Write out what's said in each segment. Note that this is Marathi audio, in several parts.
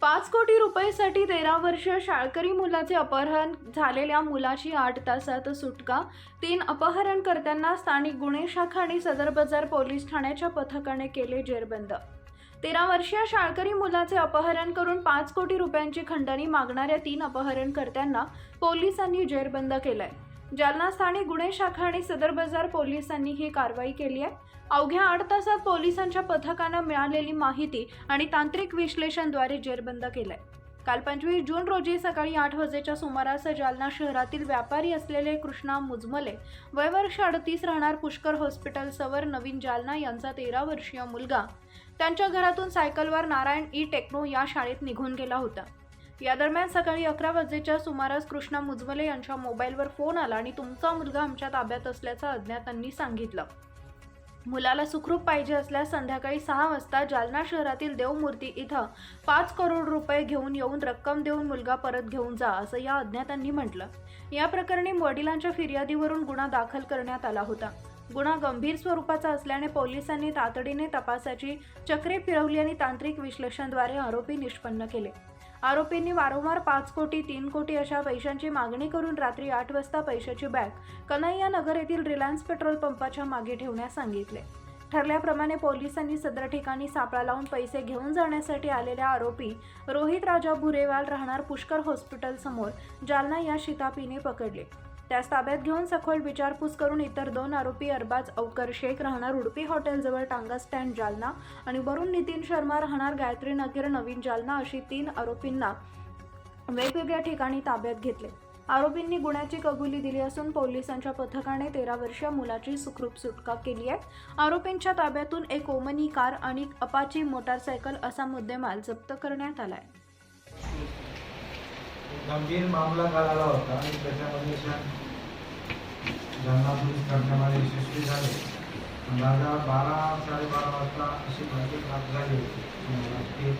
पाच कोटी रुपयेसाठी तेरा वर्ष शाळकरी मुलाचे अपहरण झालेल्या मुलाची आठ तासात सुटका. तीन अपहरणकर्त्यांना स्थानिक गुन्हे शाखा आणि सदर बाजार पोलीस ठाण्याच्या पथकाने केले जेरबंद. तेरा वर्षीय शाळकरी मुलाचे अपहरण करून पाच कोटी रुपयांची खंडणी मागणाऱ्या तीन अपहरणकर्त्यांना पोलिसांनी जेरबंद केलंय. जालना स्थानिक गुन्हे शाखा आणि सदर बाजार पोलिसांनी ही कारवाई केली आहे. अवघ्या आठ तासात पोलिसांच्या पथकानं मिळालेली माहिती आणि तांत्रिक विश्लेषणद्वारे जेरबंद केलाय. काल पंचवीस जून रोजी सकाळी आठ वाजेच्या सुमारास जालना शहरातील व्यापारी असलेले कृष्णा मुजमले वयवर्ष अडतीस राहणार पुष्कर हॉस्पिटल सवर नवीन जालना यांचा तेरा वर्षीय मुलगा त्यांच्या घरातून सायकलवर नारायण ई टेक्नो या शाळेत निघून गेला होता. या दरम्यान सकाळी अकरा वाजेच्या सुमारास कृष्णा मुजमले यांच्या मोबाईलवर फोन आला आणि तुमचा मुलगा आमच्या ताब्यात असल्याचं अज्ञातांनी सांगितलं. मुलाला सुखरूप पाहिजे असल्यास संध्याकाळी सहा वाजता जालना शहरातील देवमूर्ती इथं पाच करोड रुपये घेऊन येऊन रक्कम देऊन मुलगा परत घेऊन जा असं या अज्ञातांनी म्हटलं. या प्रकरणी वडिलांच्या फिर्यादीवरून गुन्हा दाखल करण्यात आला होता. गुन्हा गंभीर स्वरूपाचा असल्याने पोलिसांनी तातडीने तपासाची चक्रे फिरवली आणि तांत्रिक विश्लेषणाद्वारे आरोपी निष्पन्न केले. आरोपींनी वारंवार पाच कोटी तीन कोटी अशा पैशांची मागणी करून रात्री आठ वाजता पैशाची बॅग कन्हैया नगर येथील रिलायन्स पेट्रोल पंपाच्या मागे ठेवण्यास सांगितले. ठरल्याप्रमाणे पोलिसांनी सदर ठिकाणी सापळा लावून पैसे घेऊन जाण्यासाठी आलेल्या आरोपी रोहित राजा भुरेवाल राहणार पुष्कर हॉस्पिटल समोर जालना या शितापीने पकडले. त्यास ताब्यात घेऊन सखोल विचारपूस करून इतर दोन आरोपी अरबाज अवकर शेख राहणार उडपी हॉटेलजवळ टांगा स्टँड जालना आणि वरुण नितीन शर्मा राहणार गायत्री नगर नवीन जालना अशी तीन आरोपींना वेगवेगळ्या ठिकाणी ताब्यात घेतले. आरोपींनी गुन्ह्याची कबुली दिली असून पोलिसांच्या पथकाने तेरा वर्षीय मुलाची सुखरूप सुटका केली आहे. आरोपींच्या ताब्यातून एक ओमनी कार आणि अपाची मोटारसायकल असा मुद्देमाल जप्त करण्यात आलाय गंभीर मामला कळाला होता आणि त्याच्यामध्ये ज्यांना जालना पोलीस करण्यामध्ये यशस्वी झाले. अंदाजा बारा साडेबारा वाजता अशी माहिती प्राप्त झाली होती. की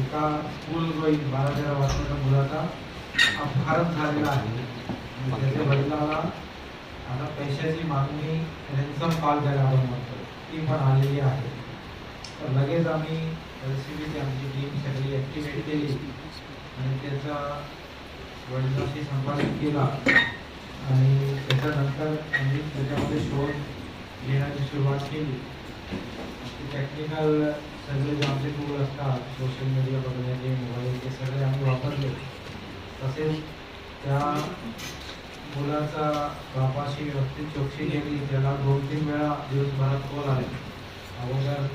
एका स्कूल गोईंग बारा तेरा वर्षाच्या मुलाचा अपहरण झालेला आहे. त्याच्या वडिलाला आता पैशाची मागणी रॅन्सम कॉल ज्याला आपण म्हणतो ती पण आलेली आहे. तर लगेच आम्ही एल सी बीची आमची टीम सगळी ॲक्टिवेट केली. आणि त्याचा वडिलांशी संपादन केला. आणि त्याच्यानंतर आम्ही त्याच्यामध्ये शोध घेण्याची सुरुवात केली. टेक्निकल सगळे जे आमचे टूल असतात सोशल मीडिया बघण्याचे मोबाईल हे सगळे आम्ही वापरले. तसेच त्या मुलाचा बापाशी व्यवस्थित चौकशी केली. त्याला दोन तीन वेळा दिवसभरात कॉल आले. अगोदर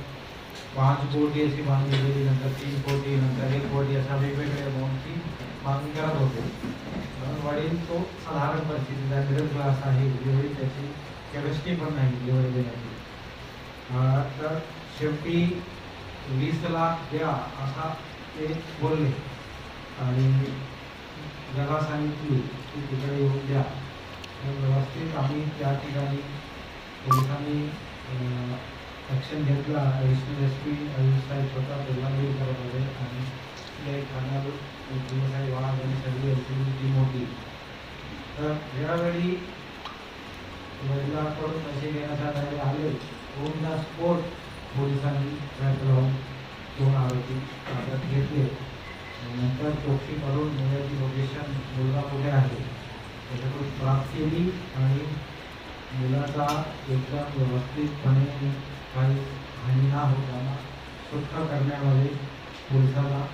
पाच कोटी अशी मागणी केली नंतर तीन कोटी नंतर एक कोटी अशा वेगवेगळ्या अमाऊंटची मागणी करत होते म्हणून वडील तो साधारण परिस्थितीचा मिडल क्लास आहे जेवढी त्याची कॅपॅसिटी पण नाही जेवढी देण्याची तर शेवटी वीस लाख द्या असा ते बोलले आणि जगा सांगितली की तिकडे येऊन द्या व्यवस्थित आम्ही त्या ठिकाणी पोलिसांनी ॲक्शन घेतला एस पी एस पी साहेब स्वतः पहिल्यांदा करत होते आणि ते ठाण्यावर साहेब वाघ आणि सगळी एस टीम होती. तर यावेळी वडिलांकडून पैसे घेण्यासाठी आले दोन स्पोर्ट पोलिसांनी ट्रॅक लावून दोन आरोपी ताब्यात घेतले. नंतर चौकशी करून मुलाची लोकेशन मुलगा कुठे आहे त्याच्याकडून प्राप्त केली आणि मुलाचा एकदम व्यवस्थितपणे काही हानी ना होताना सुटका करण्यामध्ये पोलिसाला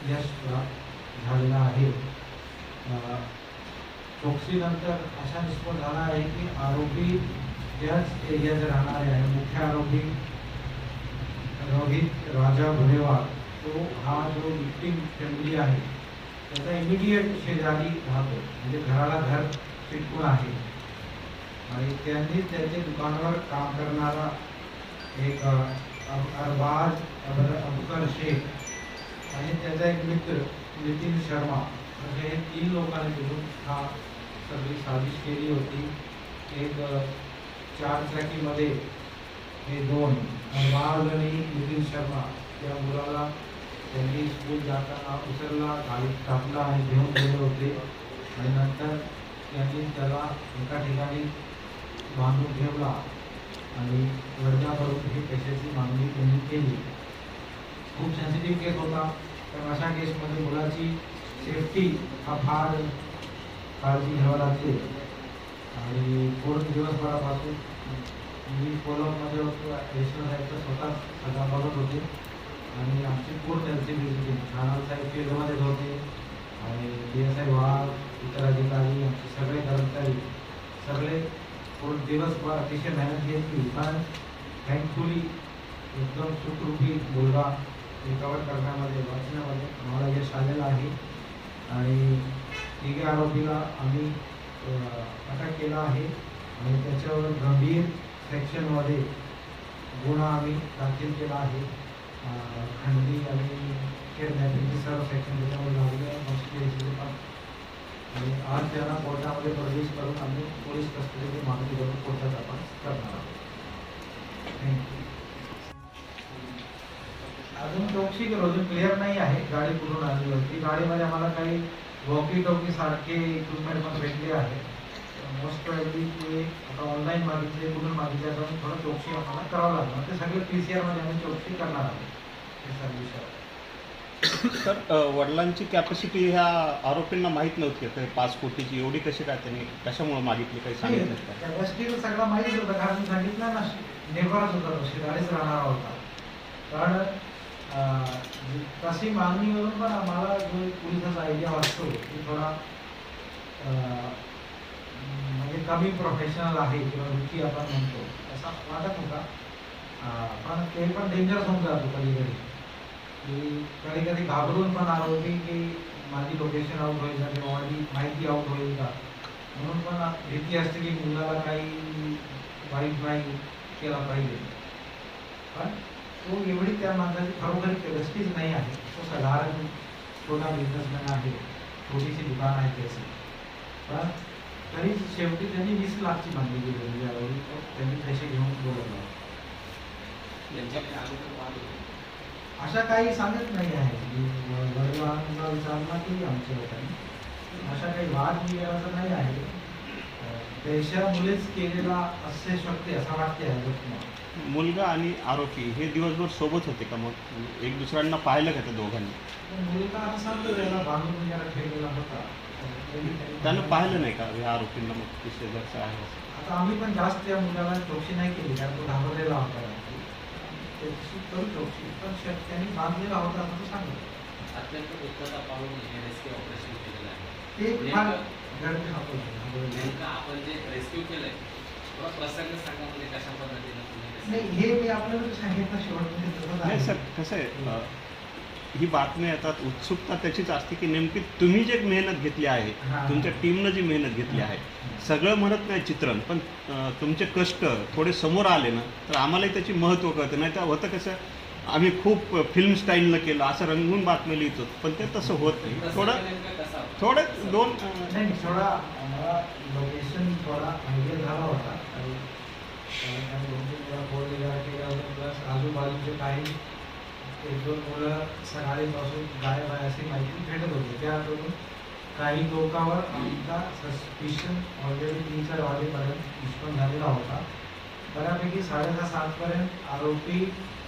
यश प्राप्त झालेलं आहे. अं, असा निष्पन्न झाला आहे की आरोपी त्याच एरियात राहणारे आहे. मुख्य आरोपी रोहित राजा भुरेवार तो हा जो विक्टीम फॅमिली आहे त्याचा इमिडिएट शेजारी राहतो. म्हणजे घराला घर चिटकून आहे. आणि त्यांनी त्यांच्या दुकानावर काम करणारा एक अब- अरबाज अबर अबकर शेख आणि त्याचा एक मित्र नितीन शर्मा. असे हे तीन लोकांनी मिळून हा सगळी साजिश केली होती. एक चार चाकीमध्ये हे दोन अरबाज आणि नितीन शर्मा त्या मुलाला त्यांनी स्कूल जाताना उचलला गाडीत टाकला आणि घेऊन गेले होते. आणि नंतर त्यांनी त्याला एका ठिकाणी बांधून ठेवला. आणि वर्जा करून ही पैशाची मागणी त्यांनी केली. खूप सेन्सिटिव्ह केस होता. कारण अशा केसमध्ये मुलाची सेफ्टी हा फार काळजी घ्यावी लागते. आणि पूर्ण दिवसभरापासून मी कोलममध्ये होतो. यशवंत साहेबचं स्वतः सगळा बघत होते. आणि आमची पूर्ण त्यांची सी व्हिजिटिंग साहेब फील्डमध्येच होते. आणि डी एस आय वाघ इतर अधिकारी आमचे सगळे कर्मचारी सगळे पूर्ण दिवसभर अतिशय मेहनत घेतली पण थँकफुली एकदम सुखरूपी मुलगा रिकवर करण्यामध्ये वाचण्यामध्ये आम्हाला यश आलेलं आहे. आणि तिघे आरोपीला आम्ही अटक केला आहे. आणि त्याच्यावर गंभीर सेक्शनमध्ये गुन्हा आम्ही दाखल केला आहे. खंडी आणि किडनॅपिंगचे सर्व सेक्शन त्याच्यामध्ये लागले आहे. आणि आज त्यांना कोर्टामध्ये प्रवेश पोलीस कस्टडीची मागणी करून कोर्टात आपण करणार आहोत. थँक्यू अजून चौकशी करू अजून क्लिअर नाही आहे. गाडी कुठून आली होती? गाडीमध्ये आम्हाला काही वॉकी टॉकी सारखे इक्विपमेंट पण भेटले आहे मोस्ट प्रायली ते आता ऑनलाईन मागितले कुठून मागितले जाऊन थोडं चौकशी आम्हाला करावं लागणार. ते सगळे पी सी आरमध्ये आम्ही चौकशी करणार आहोत. हे सर्व विषयावर तर अ, वडिलांची कॅपॅसिटी ह्या आरोपींना माहीत नव्हती. का पाच कोटीची एवढी कशी काय त्यांनी कशामुळे मागितली काही सांगितलं का? सगळं माहीत होतं कारण मी सांगितलं ना नेबरच होता तो शेजारीच राहणारा होता कारण तशी मागणीवरून पण आम्हाला जो पोलिसाचा आयडिया वाटतो की थोडा म्हणजे कमी प्रोफेशनल आहे किंवा रुची आपण म्हणतो असा वाटत होता. पण ते पण डेंजरस होऊन जातो कधी कधी की कधी कधी घाबरून पण आलो होती की माझी लोकेशन आउट होईल का किंवा माझी माहिती आउट होईल का? म्हणून पण भीती असते की मुलाला काही वाईट नाही केला पाहिजे. पण तो एवढी त्या माणसाची खरोखर कॅपॅसिटीच नाही आहे. तो साधारण छोटा बिझनेसमॅन आहे. छोटीशी दुकान आहे त्याची. पण तरी शेवटी त्यांनी वीस लाखची मागणी केली म्हणजे यावेळी तो त्यांनी पैसे घेऊन बोलवला. अशा काही सांगत नाही आहे. की वडिलांना विचारला की आमच्या लोकांनी. अशा काही वाद वगैरेचा नाही आहे. पैशामुळेच केलेला असे शक्य असं वाटते आहे मुलगा आणि आरोपी हे दिवसभर सोबत होते का मग? एक दुसऱ्यांना पाहिलं का त्या दोघांनी? मुलगा असं सांगतो त्याला बांधून वगैरे ठेवलेला होता. त्यानं पाहिलं नाही का या आरोपींना मग शेजारचं आहे? आता आम्ही पण जास्त त्या मुलाला चौकशी नाही केली कारण तो घाबरलेला होता. त्याची करू चौकशी. पण शे- त्यांनी बांधलेला होता असं तो सांगितलं अत्यंत उत्तरता पाहून हे रेस्क्यू ऑपरेशन केलेलं आहे. ते फार नेमकं आपण जे रेस्क्यू केलंय थोडा प्रसंग सांगा म्हणजे कशा पद्धतीनं तुम्ही नाही हे मी आपल्याला सांगितलं. सर कसं आहे ही बातमी येतात उत्सुकता त्याचीच असते की नेमकी तुम्ही जे मेहनत घेतली आहे. तुमच्या टीमनं जी मेहनत घेतली आहे सगळं म्हणत नाही चित्रण पण तुमचे कष्ट थोडे समोर आले ना तर आम्हालाही त्याची महत्त्व कळतं नाही तर होतं कसं आम्ही खूप फिल्म स्टाईलनं केलं असं रंगून बातमी लिहितो पण ते तसं होत नाही थोडं? थोडं दोन थोडा लोकेशन थोडा आयडिया झाला होता आणि कारण आम्ही दोन तीन वेळा फोन वगैरे केला होता प्लस आजूबाजूचे काही एक दोन मुलं सकाळीपासून गायब आहे अशी माहिती भेटत होती. त्यातून काही लोकांवर आमचा सस्पिशन ऑलरेडी तीन चार वाजेपर्यंत निष्पन्न झालेला होता. बऱ्यापैकी साडेसहा सातपर्यंत आरोपी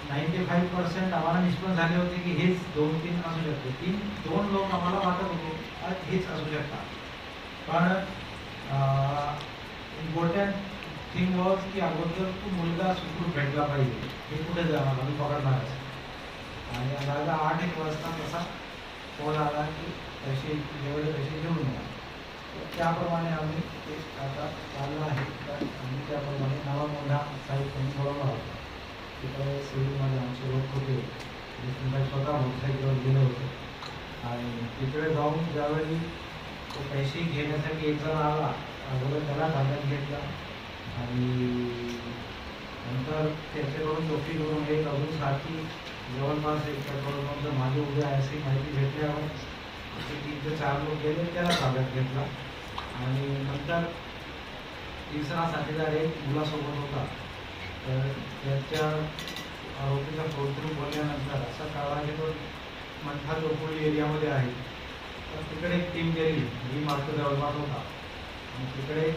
नाईन्टी फाईव्ह पर्सेंट आम्हाला निष्पन्न झाले होते की हेच दोन तीन असू शकते. तीन दोन लोक आम्हाला वाटत होते हेच असू शकतात. पण इम्पॉर्टंट थिंग वॉज की अगोदर तो मुलगा सुखरूप भेटला पाहिजे. हे कुठे जाणार? आम्ही पकडणारच. आणि अंदाजा आठ एक वाजता तसा फोन आला की पैसे जेवढे पैसे घेऊन या तर त्याप्रमाणे आम्ही ते आता चाललं आहे. आम्ही त्याप्रमाणे नवा मोठा साहित्य बोलवला होता तिकडे सिव्हिलमध्ये आमचे लोक होते. स्वतः मोटरसायकलवर गेले होते. आणि तिकडे जाऊन ज्यावेळी तो पैसे घेण्यासाठी एक जण आला अगोदर त्याला ताब्यात घेतला. आणि नंतर त्याच्याकडून चौकी करून एक अजून साथी जवळपास एक पेट्रोल माझे उभे आहे अशी माहिती भेटल्यावर असे तीन ते चार लोक गेले त्याला ताब्यात घेतला. आणि नंतर तिसरा साथीदार एक मुलासोबत होता. तर त्याच्या आरोपीचा फोटो बोलल्यानंतर असा कळला की तो मंठा चौफुली एरियामध्ये आहे. तर तिकडे एक टीम गेली जी मात्र जवळपास होता. आणि तिकडे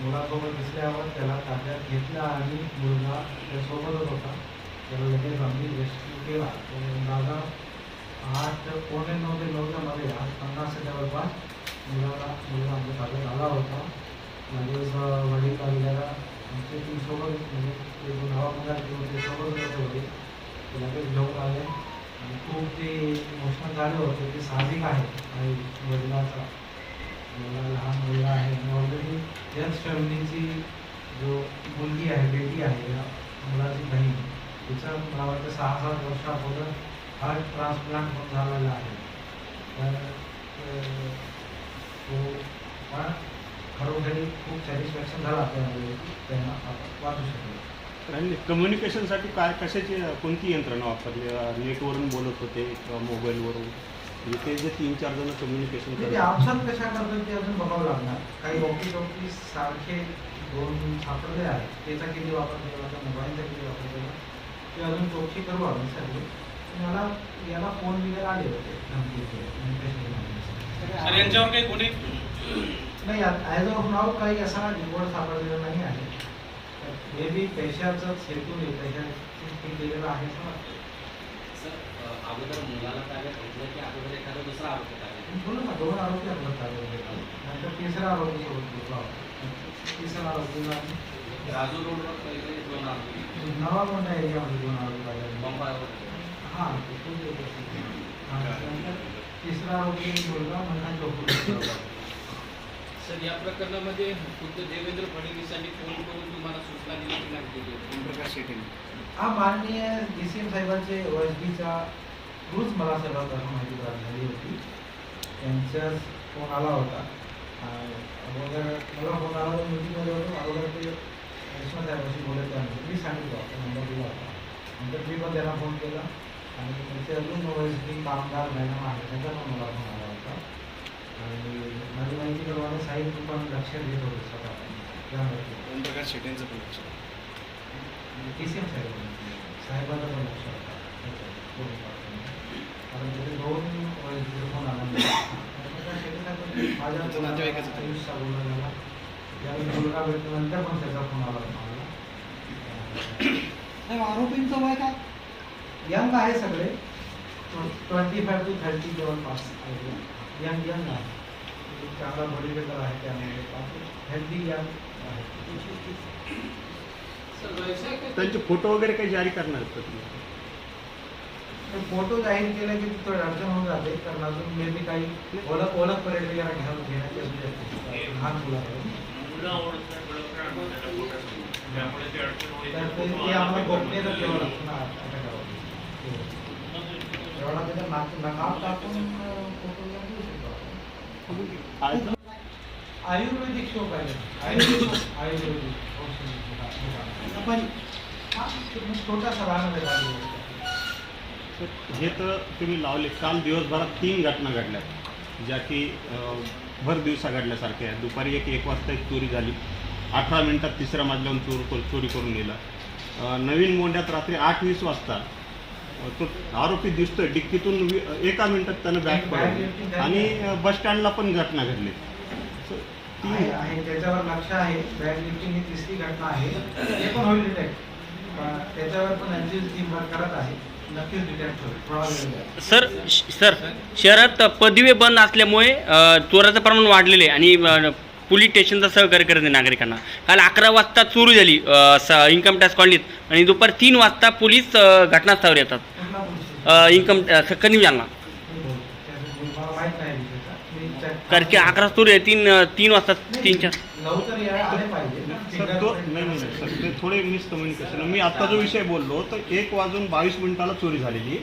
मुलासोबत दिसल्यावर त्याला ताब्यात घेतला आणि मुलगा त्यासोबतच होता. त्याला लगेच आम्ही रेस्क्यू केला तो दादा आठ पोणे नऊ ते नऊच्या मध्ये आठ पन्नासच्या जवळपास. मुलाला मुलगा आमच्या ताब्यात आला होता. लगेच अं, वडील आलेला. आमचे ती सोबत म्हणजे ते जो ते होते. सोबत होते ते लगेच घेऊन आले. आणि खूप ते इमोशनल झाले होते. ते साहजिक आहे. आणि वडिलाचा. मुलगा लहान मुलगा आहे. आणि ऑलरेडी यंग फॅमिलीची जो मुलगी आहे बेटी आहे या मुलाची बहीण. तिचा मला वाटतं सहा सात वर्ष अगोदर हार्ट ट्रान्सप्लांट पण झालेला आहे. तर तो पण खरोखरी खूप सॅटिस्फॅक्शन झाला त्यामध्ये त्यांना वाचू शकलो. आणि कम्युनिकेशनसाठी काय कशाची कोणती यंत्रणा वापरली? नेटवरून बोलत होते किंवा मोबाईलवरून? म्हणजे ते जे तीन चार जण कम्युनिकेशन म्हणजे ते करतात ऑप्शन कशा करतात ते अजून बघावं लागणार. काही वॉकी टॉकी सारखे दोन सापडले आहेत. त्याचा किती वापर केला मोबाईलचा किती वापर केला? ते अजून चौकशी करू आम्ही सगळे पण याला याला फोन वगैरे आले होते धमकीचे. सर यांच्यावर काही गुन्हे नाही ॲज ऑफ नाव काही असा रिपोर्ट सापडलेला नाही आहे मे बी पैशाचाच हेतू नाही पैशाची केलेला आहे असं वाटतं सर अगोदर मुलाला ताब्यात घेतलं की अगोदर एखादा दुसरा आरोपी ताब्यात? बोला ना दोन आरोपी आपण ताब्यात घेतले. नंतर तिसरा आरोपी सोबत घेतला होता तिसरा आरोपीला राजू रोडवर पहिले दोन आरोपी. नवा मोठा एरियामध्ये दोन आरोपी. बंबावर हां तिसरा आरोपी मुलगा म्हणा चौकशी सर या प्रकरणामध्ये खुद्द देवेंद्र फडणवीसांनी फोन करून तुम्हाला सूचना दिली की नाही दिली. ओमप्रकाश शेट्टी. हा माननीय डी सी एम साहेबांचे ओएसडीचा रूच मला सर्वात माहिती प्राप्त झाली होती. त्यांचा फोन आला होता. आणि अगोदर मला फोन आला होता मीटिंगमध्ये होतो. अगोदर ते रेश्मा साहेबांशी बोलत त्यानंतर मी सांगितलं होतं नंबर दिला होता. नंतर मी पण त्यांना फोन केला आणि त्याचे अजून ओएसडी कामगार मॅडम आहे त्यांचा पण मला फोन आला होता. आणि माझी माहितीप्रमाणे साहेब पण लक्ष देत होते स्वतः. त्यामध्ये ओमप्रकाश शेट्टींचं पण टी सी एम साहेब साहेबांचा पण लक्ष होता. कारण त्याचे दोन फोन आला. त्यामुळे माझ्या नातेवाईकच बोलणं झाला. त्यावेळी मुलगा भेटल्यानंतर पण त्याचा फोन आला मला आरोपींचं वय काय? यंग आहे सगळे. ट्वेंटी फाय टू थर्टी जवळपास यंग यंग आहे. चांगला बॉडी बिल्डर आहे त्यामध्ये हेल्दी यंग आहे. त्यांचे फोटो वगैरे काही जारी करणार तर फोटो जाहीर केले की थोडी अडचण होऊन जाते. कारण अजून मे बी काही ओळख ओळख परेड वगैरे घ्यावं घेण्याची असू शकते लहान मुलाकडे तर आम्हाला गोपनीयता ठेवावं लागतं ना. एवढा त्याचा टाकून. आज- आयुर्वेदिक शोप आहे आयुर्वेदिक. आपण हा छोटासा हे तर तुम्ही लावले. काल दिवसभरात तीन घटना घडल्या. ज्या की अं, भर दिवसा घडल्यासारख्या आहेत दुपारी एक एक वाजता एक चोरी झाली. अठरा मिनिटात तिसऱ्या मजल्याहून चोर चोरी करून गेला अं, नवीन मोंड्यात रात्री आठ वीस वाजता तो आरोपी दिसतोय. डिक्कीतून एका मिनिटात त्यानं बॅग पडली. आणि बस स्टँडला पण घटना घडली. आहे ती आहे त्याच्यावर लक्ष आहे. बॅग लिफ्टिंग ही तिसरी घटना आहे. ते पण होईल डिटेक्ट. त्याच्यावर पण यांची टीम वर्क करत आहे. सर श- सर शहरात पदवी बंद असल्यामुळे चोराचं प्रमाण वाढलेले आहे आणि पोलीस स्टेशनचा सहकार्य करत आहे नागरिकांना. काल अकरा वाजता चोरी झाली इन्कम टॅक्स कॉलनीत आणि दुपारी तीन वाजता पोलीस घटनास्थळावर येतात. इन्कम कधी जालना? check- कारण की अकरा चोरी आहे तीन तीन वाजता तीन चार थोडे मिसकम्युनिकेशन मी आत्ता जो विषय बोललो तर एक वाजून बावीस मिनिटाला चोरी झालेली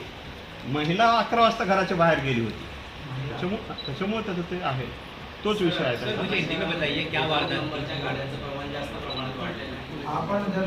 महिला अकरा वाजता घराच्या बाहेर गेली होती. त्याच्यामुळे त्याच्यामुळे त्याचं ते आहे. तोच विषय आहे सर त्याचा. मुझे हिंदी में बताइए क्या वारदात? नंबरच्या गाड्यांचं प्रमाण जास्त प्रमाणात वाढलेलं आहे. आपण जर